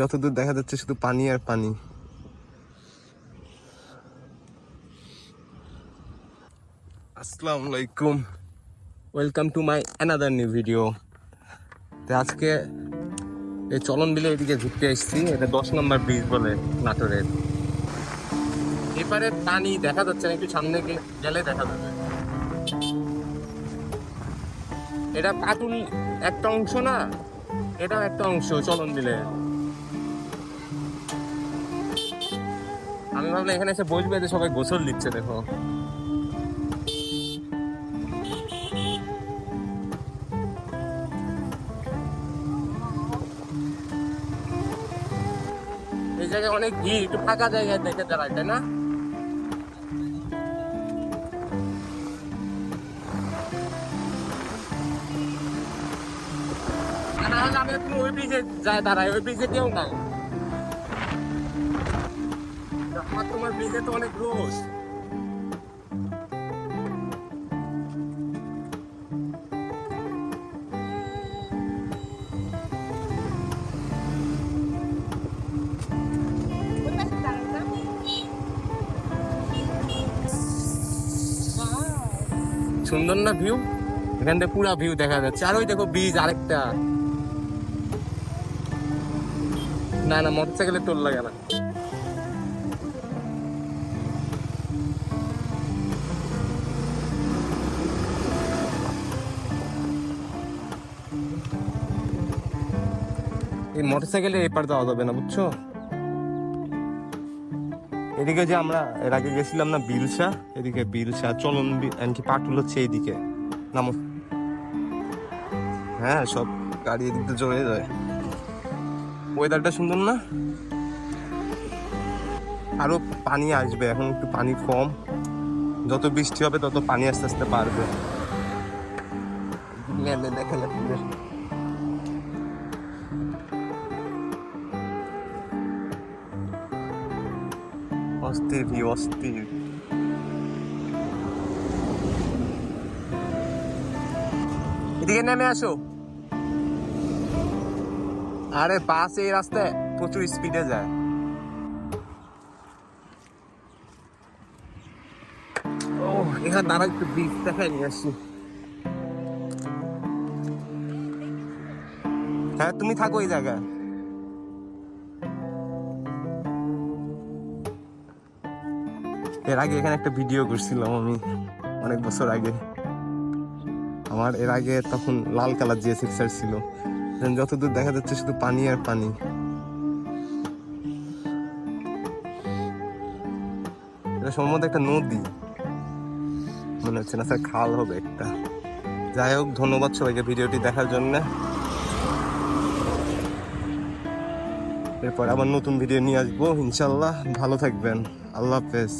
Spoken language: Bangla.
যতদূর দেখা যাচ্ছে শুধু পানি আর পানি। আসসালামু আলাইকুম welcome to my another new video আজকে এই চলন বিলে এদিকে ঘুরতে এসেছি, এটা দশ নম্বর ব্রিজ বলে নাটোরের। এপারে পানি দেখা যাচ্ছে না, একটু সামনে গেলে দেখা যাবে। এটা পাটুল একটা অংশ না? এটাও একটা অংশ চলন বিলে আমি ভাবলাম এখানে এসে বসবে যে সবাই গোসল দিচ্ছে দেখো। এই জায়গায় অনেক ভিড় ফাঁকা জায়গায় দেখে দাঁড়ায়, তাই না? আমি ওই ব্রিজে যায় দাঁড়াই, ওই ব্রিজে কেউ নাই। আমার তোমার ব্রিজে তো অনেক রোজ। সুন্দর না ভিউ এখান থেকে পুরা ভিউ দেখা যাচ্ছে। আর ওই দেখো ব্রিজ আরেকটা। না না মোটর সাইকেলে টোল লাগে না। এই মোটর সাইকেলে এপার যাওয়া যাবে না, বুঝছ? এদিকে যে আমরা, এর আগে গেছিলাম না বিলসা? এদিকে বিলসা, চলন এমনকি পাটুল হচ্ছে এইদিকে। নামো। হ্যাঁ সব গাড়ি এদিক চলে যায়। ওয়েদারটা সুন্দর না? আরও পানি আসবে, এখন একটু পানি কম। যত বৃষ্টি হবে, তত পানি আস্তে আস্তে বাড়বে। দেখেন অস্থির অস্থির। এদিকে নেমে আসো। আরে বাস এই রাস্তায় প্রচুর স্পিডে যায়। ও হ্যাঁ তুমি থাকো এই জায়গায়। এর আগে এখানে একটা ভিডিও করছিলাম আমি, অনেক বছর আগে। আমার এর আগে তখন লাল কালার জিএস এক্সার ছিল। যতদূর দেখা যাচ্ছে শুধু পানি আর পানি। এটা সম্ভবত একটা নদী। মনে হচ্ছে না স্যার খাল হবে একটা। যাই হোক, ধন্যবাদ সবাইকে ভিডিওটি দেখার জন্য। এরপর আবার নতুন ভিডিও নিয়ে আসব ইনশাল্লাহ ভালো থাকবেন। আল্লাহ হাফেজ।